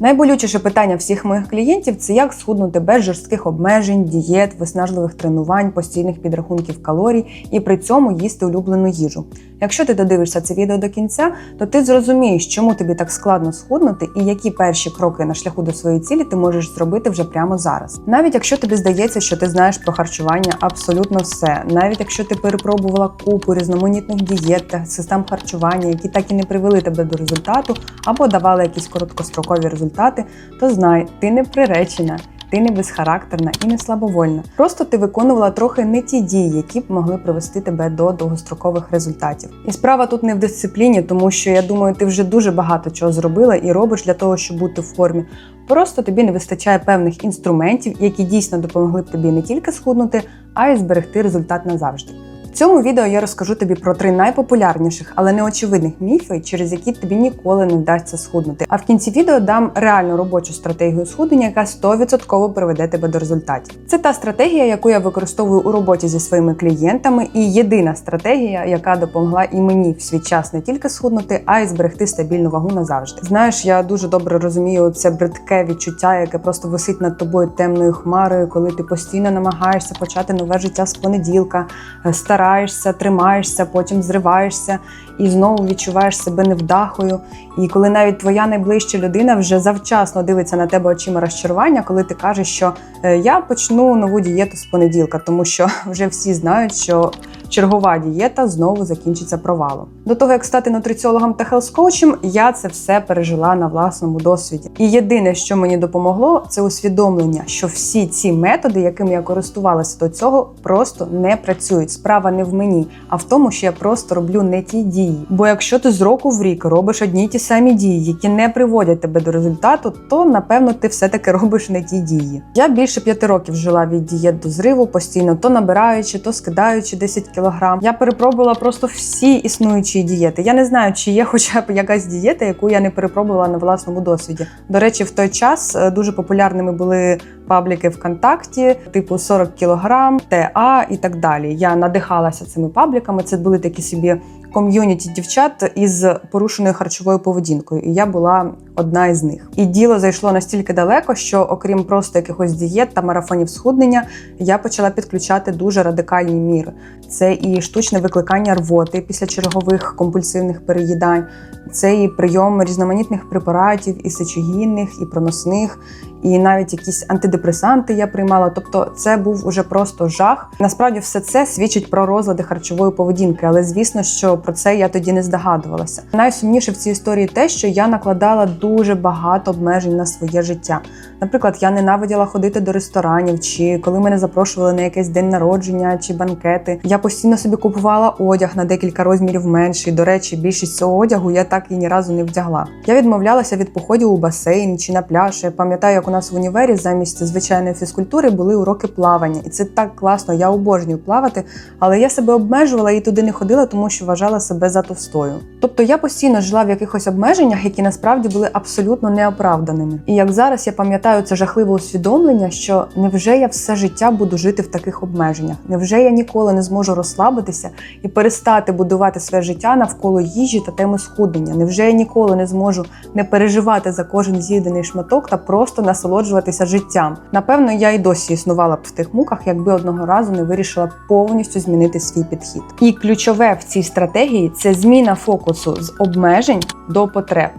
Найболючіше питання всіх моїх клієнтів це як схуднути без жорстких обмежень, дієт, виснажливих тренувань, постійних підрахунків калорій і при цьому їсти улюблену їжу. Якщо ти додивишся це відео до кінця, то ти зрозумієш, чому тобі так складно схуднути і які перші кроки на шляху до своєї цілі ти можеш зробити вже прямо зараз. Навіть якщо тобі здається, що ти знаєш про харчування абсолютно все, навіть якщо ти перепробувала купу різноманітних дієт та систем харчування, які так і не привели тебе до результату, або давали якісь короткострокові результати, то знай, ти не приречена. Ти не безхарактерна і не слабовольна. Просто ти виконувала трохи не ті дії, які б могли привести тебе до довгострокових результатів. І справа тут не в дисципліні, тому що я думаю, ти вже дуже багато чого зробила і робиш для того, щоб бути в формі. Просто тобі не вистачає певних інструментів, які дійсно допомогли б тобі не тільки схуднути, а й зберегти результат назавжди. Цьому відео я розкажу тобі про три найпопулярніших, але неочевидних міфи, через які тобі ніколи не вдасться схуднути. А в кінці відео дам реальну робочу стратегію схуднення, яка 100% приведе тебе до результатів. Це та стратегія, яку я використовую у роботі зі своїми клієнтами, і єдина стратегія, яка допомогла і мені в свій час не тільки схуднути, а й зберегти стабільну вагу назавжди. Знаєш, я дуже добре розумію це бридке відчуття, яке просто висить над тобою темною хмарою, коли ти постійно намагаєшся почати нове життя з понеділка, е, стараєшся, тримаєшся, потім зриваєшся і знову відчуваєш себе невдахою. І коли навіть твоя найближча людина вже завчасно дивиться на тебе очима розчарування, коли ти кажеш, що е, я почну нову дієту з понеділка, тому що вже всі знають, що чергова дієта знову закінчиться провалом. До того як стати нутриціологом та хелс-коучем, я це все пережила на власному досвіді. І єдине, що мені допомогло, це усвідомлення, що всі ці методи, якими я користувалася до цього, просто не працюють. Справа не в мені, а в тому, що я просто роблю не ті дії. Бо якщо ти з року в рік робиш одні й ті самі дії, які не приводять тебе до результату, то напевно ти все-таки робиш не ті дії. Я більше п'яти років жила від дієт до зриву, постійно то набираючи, то скидаючи 10 кілограм. Я перепробувала просто всі існуючі дієти. Я не знаю, чи є хоча б якась дієта, яку я не перепробувала на власному досвіді. До речі, в той час е, дуже популярними були пабліки ВКонтакті, типу 40 кілограм, ТА і так далі. Я надихалася цими пабліками. Це були такі собі ком'юніті дівчат із порушеною харчовою поведінкою, і я була одна із них. І діло зайшло настільки далеко, що окрім просто якихось дієт та марафонів схуднення, я почала підключати дуже радикальні міри. Це і штучне викликання рвоти після чергових компульсивних переїдань, це і прийом різноманітних препаратів, і сечогінних, і проносних, і навіть якісь антидепресанти я приймала. Тобто, це був уже просто жах. Насправді, все це свідчить про розлади харчової поведінки, але звісно, що про це я тоді не здогадувалася. Найсумніше в цій історії те, що я накладала дуже багато обмежень на своє життя. Наприклад, я ненавиділа ходити до ресторанів, чи коли мене запрошували на якийсь день народження чи банкети. Я постійно собі купувала одяг на декілька розмірів менший. До речі, більшість цього одягу я так і ні разу не вдягла. Я відмовлялася від походів у басейн чи на пляж. Я пам'ятаю, як у нас в універі замість звичайної фізкультури були уроки плавання, і це так класно. Я обожнюю плавати, але я себе обмежувала і туди не ходила, тому що вважала себе за товстою. Тобто я постійно жила в якихось обмеженнях, які насправді були абсолютно неоправданими. І як зараз я пам'ятаю це жахливе усвідомлення, що невже я все життя буду жити в таких обмеженнях? Невже я ніколи не зможу розслабитися і перестати будувати своє життя навколо їжі та теми схуднення? Невже я ніколи не зможу не переживати за кожен з'їдений шматок та просто насолоджуватися життям? Напевно, я й досі існувала б в тих муках, якби одного разу не вирішила повністю змінити свій підхід. І ключове в цій стратегії це зміна фокусу з обмежень до потреб.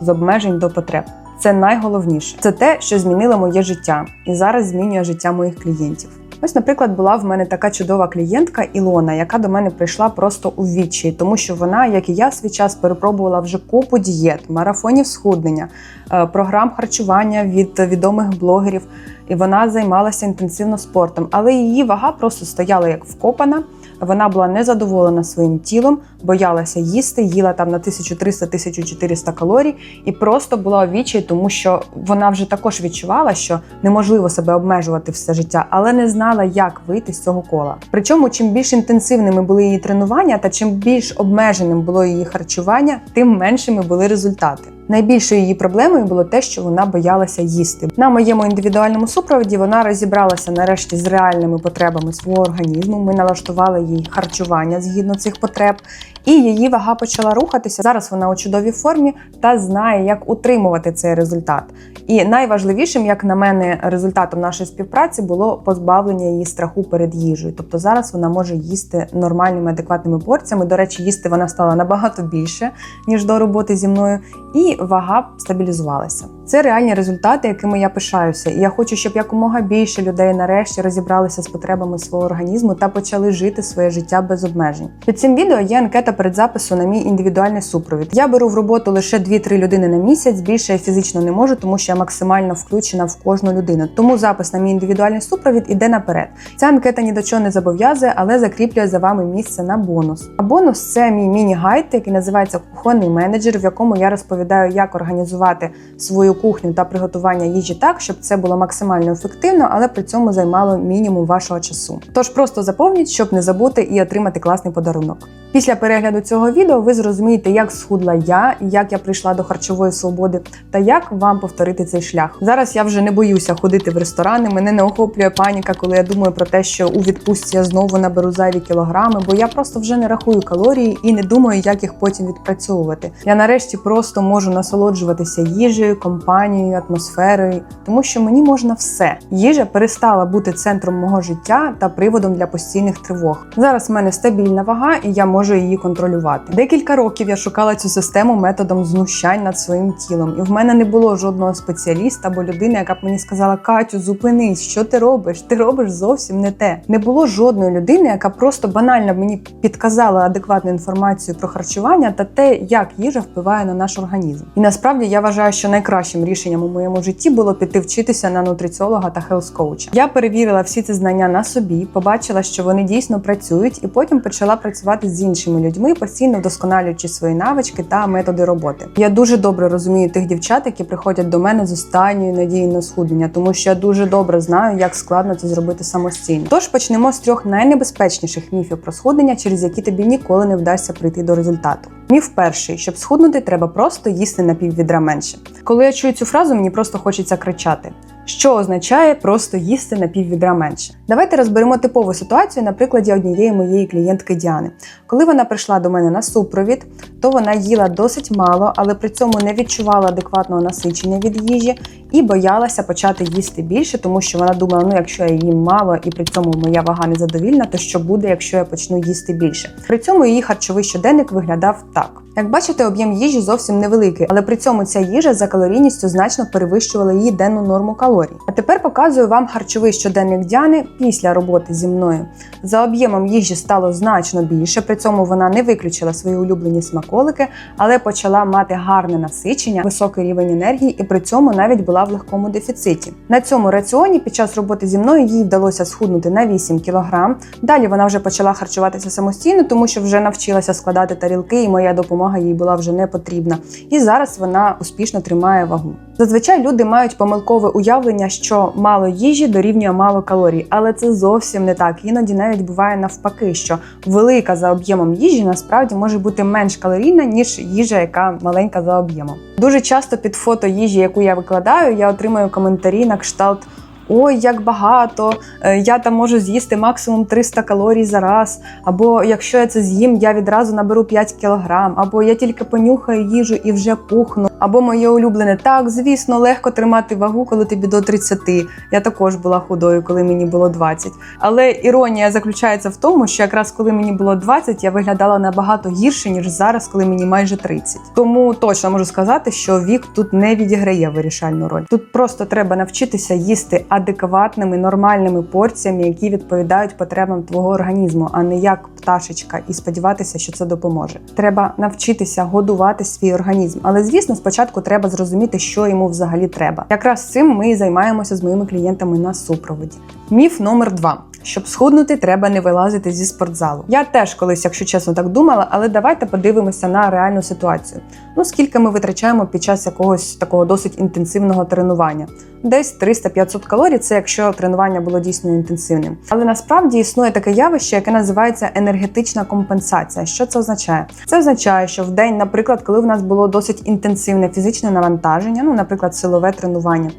З обмежень до потреб. Це найголовніше. Це те, що змінило моє життя, і зараз змінює життя моїх клієнтів. Ось, наприклад, була в мене така чудова клієнтка Ілона, яка до мене прийшла просто у відчаї, тому що вона, як і я, свій час перепробувала вже купу дієт, марафонів схуднення, е, програм харчування від відомих блогерів, і вона займалася інтенсивно спортом, але її вага просто стояла як вкопана. Вона була незадоволена своїм тілом, боялася їсти, їла там на 1300-1400 калорій і просто була відчаї, тому що вона вже також відчувала, що неможливо себе обмежувати все життя, але не знала, як вийти з цього кола. Причому, чим більш інтенсивними були її тренування, та чим більш обмеженим було її харчування, тим меншими були результати. Найбільшою її проблемою було те, що вона боялася їсти. На моєму індивідуальному супроводі вона розібралася нарешті з реальними потребами свого організму. Ми налаштували їй харчування згідно цих потреб, І її вага почала рухатися. Зараз вона у чудовій формі та знає, як утримувати цей результат. І найважливішим, як на мене, результатом нашої співпраці було позбавлення її страху перед їжею. Тобто зараз вона може їсти нормальними адекватними порціями. До речі, їсти вона стала набагато більше ніж до роботи зі мною, і вага стабілізувалася. Це реальні результати, якими я пишаюся. І я хочу, щоб якомога більше людей нарешті розібралися з потребами свого організму та почали жити своє життя без обмежень. Під цим відео є анкета перед запису на мій індивідуальний супровід. Я беру в роботу лише 2-3 людини на місяць. Більше я фізично не можу, тому що я максимально включена в кожну людину. Тому запис на мій індивідуальний супровід іде наперед. Ця анкета ні до чого не зобов'язує, але закріплює за вами місце на бонус. А бонус це мій міні-гайд, який називається кухонний менеджер, в якому я розповідаю, як організувати свою кухню та приготування їжі так, щоб це було максимально ефективно, але при цьому займало мінімум вашого часу. Тож просто заповніть, щоб не забути і отримати класний подарунок. Після перегляду цього відео ви зрозумієте, як схудла я, як я прийшла до харчової свободи та як вам повторити цей шлях. Зараз я вже не боюся ходити в ресторани. Мене не охоплює паніка, коли я думаю про те, що у відпустці я знову наберу зайві кілограми, бо я просто вже не рахую калорії і не думаю, як їх потім відпрацьовувати. Я нарешті просто можу насолоджуватися їжею, компанією, атмосферою, тому що мені можна все. Їжа перестала бути центром мого життя та приводом для постійних тривог. Зараз в мене стабільна вага, і я можу її контролювати. Декілька років я шукала цю систему методом знущань над своїм тілом, і в мене не було жодного спеціаліста або людини, яка б мені сказала: Катю, зупинись, що ти робиш? Ти робиш зовсім не те. Не було жодної людини, яка просто банально мені підказала адекватну інформацію про харчування та те, як їжа впливає на наш організм. І насправді я вважаю, що найкращим рішенням у моєму житті було піти вчитися на нутриціолога та хелс-коуча. Я перевірила всі ці знання на собі, побачила, що вони дійсно працюють, і потім почала працювати з іншими людьми, постійно вдосконалюючи свої навички та методи роботи. Я дуже добре розумію тих дівчат, які приходять до мене з останньою надією на схуднення, тому що я дуже добре знаю, як складно це зробити самостійно. Тож почнемо з трьох найнебезпечніших міфів про схуднення, через які тобі ніколи не вдасться прийти до результату. Міф перший, щоб схуднути, треба просто їсти на піввідра менше. Коли я чую цю фразу, мені просто хочеться кричати. Що означає просто їсти на піввідра менше? Давайте розберемо типову ситуацію на прикладі однієї моєї клієнтки Діани. Коли вона прийшла до мене на супровід, то вона їла досить мало, але при цьому не відчувала адекватного насичення від їжі і боялася почати їсти більше, тому що вона думала, ну якщо я їм мало і при цьому моя вага незадовільна, то що буде, якщо я почну їсти більше? При цьому її харчовий щоденник виглядав так. Як бачите, об'єм їжі зовсім невеликий, але при цьому ця їжа за калорійністю значно перевищувала її денну норму калорій. А тепер показую вам харчовий щоденник Діани після роботи зі мною. За об'ємом їжі стало значно більше, при цьому вона не виключила свої улюблені смаколики, але почала мати гарне насичення, високий рівень енергії і при цьому навіть була в легкому дефіциті. На цьому раціоні під час роботи зі мною їй вдалося схуднути на 8 кг. Далі вона вже почала харчуватися самостійно, тому що вже навчилася складати тарілки, і моя допомога їй була вже не потрібна. І зараз вона успішно тримає вагу. Зазвичай люди мають помилкове уявлення, що мало їжі дорівнює мало калорій, але це зовсім не так. Іноді навіть буває навпаки, що велика за об'ємом їжі насправді може бути менш калорійна, ніж їжа, яка маленька за об'ємом. Дуже часто під фото їжі, яку я викладаю, я отримаю коментарі на кшталт. Ой, як багато, е, я там можу з'їсти максимум 300 калорій за раз. Або якщо я це з'їм, я відразу наберу 5 кілограм, або я тільки понюхаю їжу і вже пухну. Або моє улюблене так, звісно, легко тримати вагу, коли тобі до 30. Я також була худою, коли мені було 20. Але іронія заключається в тому, що якраз коли мені було 20, я виглядала набагато гірше, ніж зараз, коли мені майже 30. Тому точно можу сказати, що вік тут не відіграє вирішальну роль. Тут просто треба навчитися їсти адекватними нормальними порціями, які відповідають потребам твого організму, а не як пташечка, і сподіватися, що це допоможе. Треба навчитися годувати свій організм. Але звісно, спочатку треба зрозуміти, що йому взагалі треба. Якраз цим ми і займаємося з моїми клієнтами на супроводі. Міф номер два. Щоб схуднути, треба не вилазити зі спортзалу. Я теж колись, якщо чесно, так думала, але давайте подивимося на реальну ситуацію. Ну скільки ми витрачаємо під час якогось такого досить інтенсивного тренування? десь 300-500 калорій. Це якщо тренування було дійсно інтенсивним. Але насправді існує таке явище, яке називається енергетична компенсація. Що це означає? Це означає, що в день, наприклад, коли в нас було досить інтенсивне фізичне навантаження, ну, наприклад, силове тренування,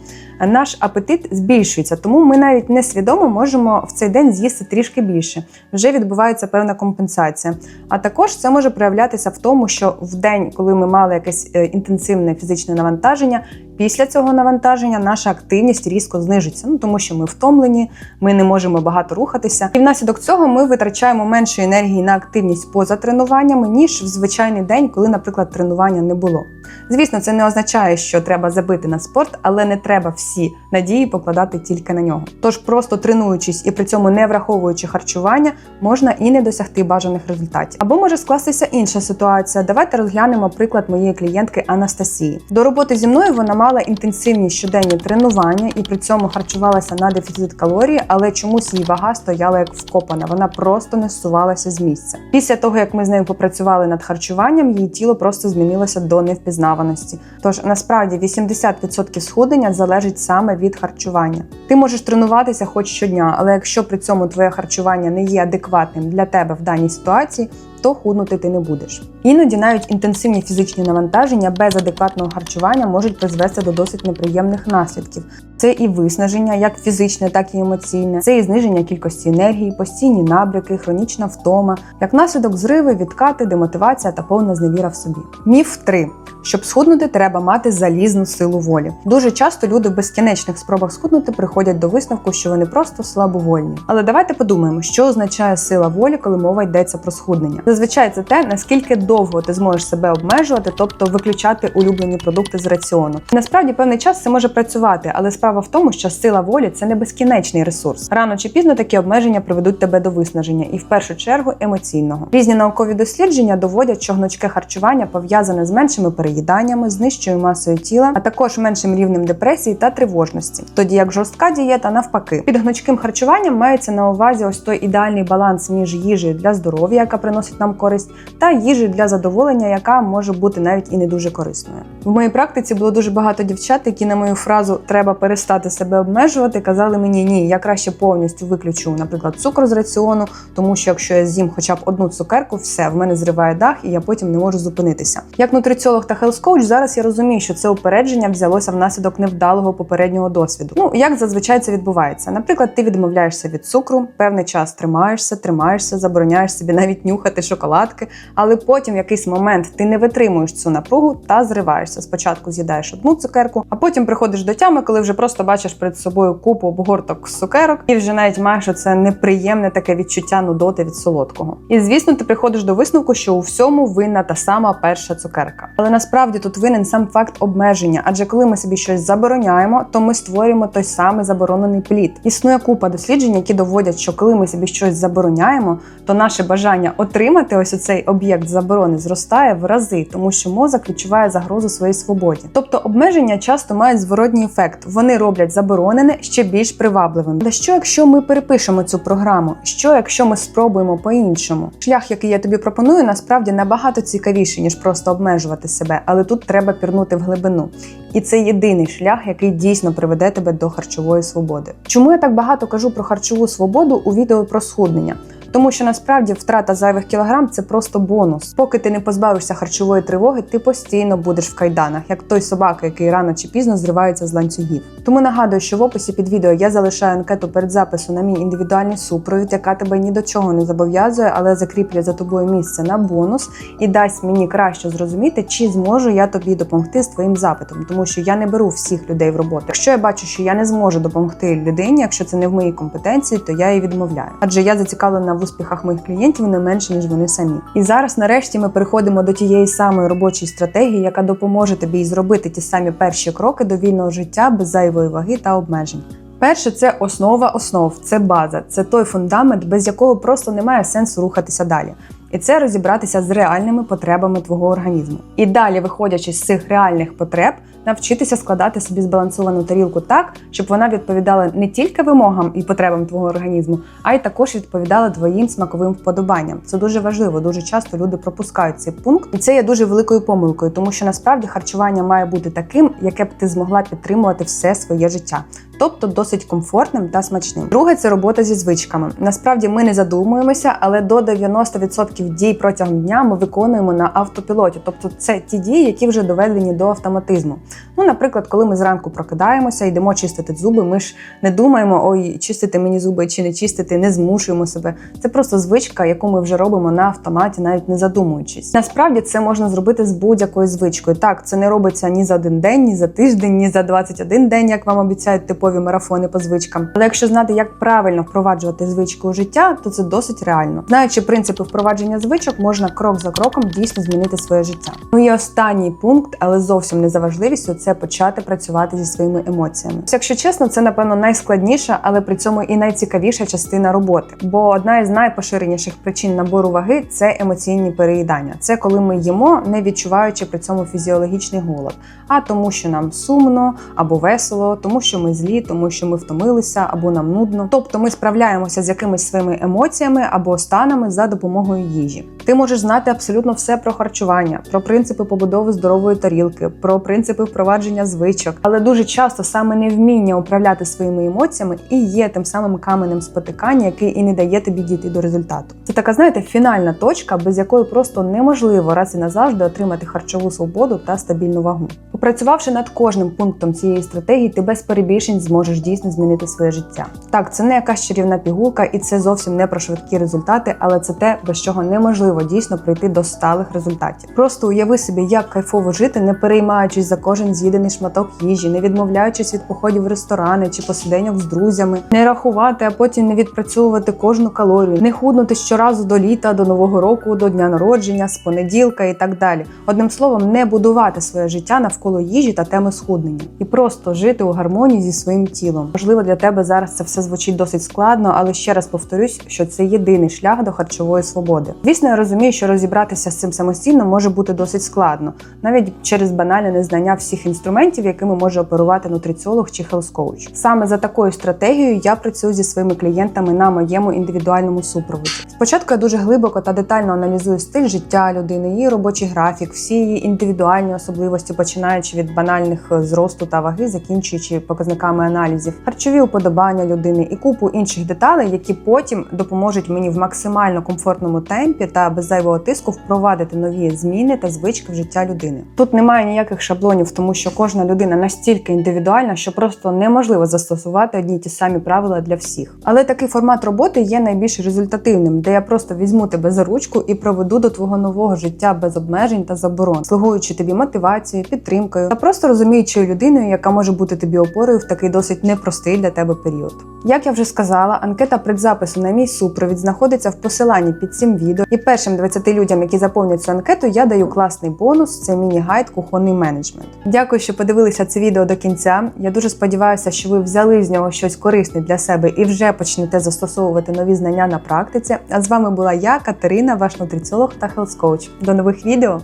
наш апетит збільшується, тому ми навіть несвідомо можемо в цей день з'їсти трішки більше. Вже відбувається певна компенсація. А також це може проявлятися в тому, що в день, коли ми мали якесь е, інтенсивне фізичне навантаження, після цього навантаження наша активність різко знижиться. Ну тому що ми втомлені, ми не можемо багато рухатися. І внаслідок цього ми витрачаємо менше енергії на активність поза тренуваннями, ніж в звичайний день, коли, наприклад, тренування не було. Звісно, це не означає, що треба забити на спорт, але не треба всі надії покладати тільки на нього. Тож, просто тренуючись і при цьому не враховуючи харчування, можна і не досягти бажаних результатів. Або може скластися інша ситуація. Давайте розглянемо приклад моєї клієнтки Анастасії. До роботи зі мною вона мала інтенсивні щоденні тренування і при цьому харчувалася на дефіцит калорії, але чомусь її вага стояла як вкопана. Вона просто не зсувалася з місця. Після того, як ми з нею попрацювали над харчуванням, її тіло просто змінилося до невпізнаваності. Тож насправді 80% схудення залежить саме від харчування. Ти можеш тренуватися хоч щодня, але якщо при цьому твоє харчування не є адекватним для тебе в даній ситуації, то худнути ти не будеш. Іноді навіть інтенсивні фізичні навантаження без адекватного харчування можуть призвести до досить неприємних наслідків. Це і виснаження, як фізичне, так і емоційне, це і зниження кількості енергії, постійні набряки, хронічна втома, як наслідок зриви, відкати, демотивація та повна зневіра в собі. Міф 3. Щоб схуднути, треба мати залізну силу волі. Дуже часто люди в безкінечних спробах схуднути приходять до висновку, що вони просто слабовольні. Але давайте подумаємо, що означає сила волі, коли мова йдеться про схуднення. Зазвичай це те, наскільки довго ти зможеш себе обмежувати, тобто виключати улюблені продукти з раціону. Насправді певний час це може працювати, але справа в тому, що сила волі це не безкінечний ресурс. Рано чи пізно такі обмеження приведуть тебе до виснаження, і в першу чергу емоційного. Різні наукові дослідження доводять, що гнучке харчування пов'язане з меншими переїданнями, з масою тіла, а також меншим рівнем депресії та тривожності. Тоді як жорстка дієта навпаки. Під гнучким харчуванням мається на увазі ось той ідеальний баланс між їжею для здоров'я, яка приносить нам користь, та їжею для задоволення, яка може бути навіть і не дуже корисною. В моїй практиці було дуже багато дівчат, які на мою фразу треба перестати себе обмежувати, казали мені ні, я краще повністю виключу, наприклад, цукор з раціону, тому що якщо я з'їм хоча б одну цукерку, все в мене зриває дах, і я потім не можу зупинитися. Як нутриціолог та хелс-коуч, зараз я розумію, що це упередження взялося внаслідок невдалого попереднього досвіду. Ну як зазвичай це відбувається? Наприклад, ти відмовляєшся від цукру, певний час тримаєшся, тримаєшся, забороняєш собі навіть нюхати шоколадки, але потім в якийсь момент ти не витримуєш цю напругу та зриваєшся. Спочатку з'їдаєш одну цукерку, а потім приходиш до тями, коли вже просто бачиш перед собою купу обгорток цукерок, і вже навіть маєш оце неприємне таке відчуття нудоти від солодкого. І звісно, ти приходиш до висновку, що у всьому винна та сама перша цукерка. Але насправді тут винен сам факт обмеження, адже коли ми собі щось забороняємо, то ми створюємо той самий заборонений плід. Існує купа досліджень, які доводять, що коли ми собі щось забороняємо, то наше бажання отримати ось цей об'єкт заборони зростає в рази, тому що мозок відчуває загрозу своїй свободі. Тобто обмеження часто мають зворотній ефект. Вони роблять заборонене ще більш привабливим. Та що, якщо ми перепишемо цю програму? Що, якщо ми спробуємо по-іншому? Шлях, який я тобі пропоную, насправді набагато цікавіший, ніж просто обмежувати себе, але тут треба пірнути в глибину. І це єдиний шлях, який дійсно приведе тебе до харчової свободи. Чому я так багато кажу про харчову свободу у відео про схуднення? Тому що насправді втрата зайвих кілограм це просто бонус. Поки ти не позбавишся харчової тривоги, ти постійно будеш в кайданах, як той собака, який рано чи пізно зривається з ланцюгів. Тому нагадую, що в описі під відео я залишаю анкету перед запису на мій індивідуальний супровід, яка тебе ні до чого не зобов'язує, але закріплює за тобою місце на бонус і дасть мені краще зрозуміти, чи зможу я тобі допомогти з твоїм запитом, тому що я не беру всіх людей в роботу. Якщо я бачу, що я не зможу допомогти людині, якщо це не в моїй компетенції, то я її відмовляю. Адже я зацікавлена в успіхах моїх клієнтів не менше ніж вони самі. І зараз, нарешті, ми переходимо до тієї самої робочої стратегії, яка допоможе тобі зробити ті самі перші кроки до вільного життя без зайвої ваги та обмежень. Перше, це основа основ, це база, це той фундамент, без якого просто немає сенсу рухатися далі. І це розібратися з реальними потребами твого організму. І далі, виходячи з цих реальних потреб, навчитися складати собі збалансовану тарілку так, щоб вона відповідала не тільки вимогам і потребам твого організму, а й також відповідала твоїм смаковим вподобанням. Це дуже важливо. Дуже часто люди пропускають цей пункт, і це є дуже великою помилкою, тому що насправді харчування має бути таким, яке б ти змогла підтримувати все своє життя. Тобто досить комфортним та смачним. Друге це робота зі звичками. Насправді ми не задумуємося, але до 90% дій протягом дня ми виконуємо на автопілоті. Тобто, це ті дії, які вже доведені до автоматизму. Ну, наприклад, коли ми зранку прокидаємося, йдемо чистити зуби, ми ж не думаємо, ой, чистити мені зуби чи не чистити, не змушуємо себе. Це просто звичка, яку ми вже робимо на автоматі, навіть не задумуючись. Насправді це можна зробити з будь-якою звичкою. Так, це не робиться ні за один день, ні за тиждень, ні за 21 день, як вам обіцяють типові марафони по звичкам. Але якщо знати, як правильно впроваджувати звичку у життя, то це досить реально. Знаючи принципи впровадження звичок, можна крок за кроком дійсно змінити своє життя. Ну і останній пункт, але зовсім не за важливістю, це почати працювати зі своїми емоціями. Якщо чесно, це напевно найскладніша, але при цьому і найцікавіша частина роботи. Бо одна із найпоширеніших причин набору ваги це емоційні переїдання. Це коли ми їмо, не відчуваючи при цьому фізіологічний голод, а тому, що нам сумно або весело, тому що ми злі, тому що ми втомилися або нам нудно. Тобто ми справляємося з якимись своїми емоціями або станами за допомогою їжі. Ти можеш знати абсолютно все про харчування, про принципи побудови здорової тарілки, про принципи впровадження звичок, але дуже часто саме невміння управляти своїми емоціями і є тим самим каменем спотикання, який і не дає тобі дійти до результату. Це така, знаєте, фінальна точка, без якої просто неможливо раз і назавжди отримати харчову свободу та стабільну вагу. Попрацювавши над кожним пунктом цієї стратегії, ти без перебільшень зможеш дійсно змінити своє життя. Так, це не якась чарівна пігулка, і це зовсім не про швидкі результати, але це те, без чого неможливо дійсно прийти до сталих результатів. Просто уяви собі, як кайфово жити, не переймаючись за кожен з'їдений шматок їжі, не відмовляючись від походів в ресторани чи посиденьок з друзями, не рахувати, а потім не відпрацьовувати кожну калорію, не худнути щоразу до літа, до нового року, до дня народження, з понеділка і так далі. Одним словом, не будувати своє життя навколо їжі та теми схуднення і просто жити у гармонії зі своїм тілом. Можливо, для тебе зараз це все звучить досить складно, але ще раз повторюсь, що це єдиний шлях до харчової свободи. Звісно, розумію, що розібратися з цим самостійно може бути досить складно, навіть через банальне незнання всіх інструментів, якими може оперувати нутриціолог чи хелс-коуч. Саме за такою стратегією я працюю зі своїми клієнтами на моєму індивідуальному супроводі. Спочатку я дуже глибоко та детально аналізую стиль життя людини, її робочий графік, всі її індивідуальні особливості, починаючи від банальних е, зросту та ваги, закінчуючи показниками аналізів, харчові уподобання людини і купу інших деталей, які потім допоможуть мені в максимально комфортному темпі та без зайвого тиску впровадити нові зміни та звички в життя людини. Тут немає ніяких шаблонів, тому що кожна людина настільки індивідуальна, що просто неможливо застосувати одні й ті самі правила для всіх. Але такий формат роботи є найбільш результативним, де я просто візьму тебе за ручку і проведу до твого нового життя без обмежень та заборон, слугуючи тобі мотивацією, підтримкою та просто розуміючою людиною, яка може бути тобі опорою в такий досить непростий для тебе період. Як я вже сказала, анкета предзапису на мій супровід знаходиться в посиланні під цим відео. І першим 20 людям, які заповнять цю анкету, я даю класний бонус. Це міні-гайд кухонний менеджмент. Дякую, що подивилися це відео до кінця. Я дуже сподіваюся, що ви взяли з нього щось корисне для себе і вже почнете застосовувати нові знання на практиці. А з вами була я, Катерина, ваш нутриціолог та хелс-коуч. До нових відео.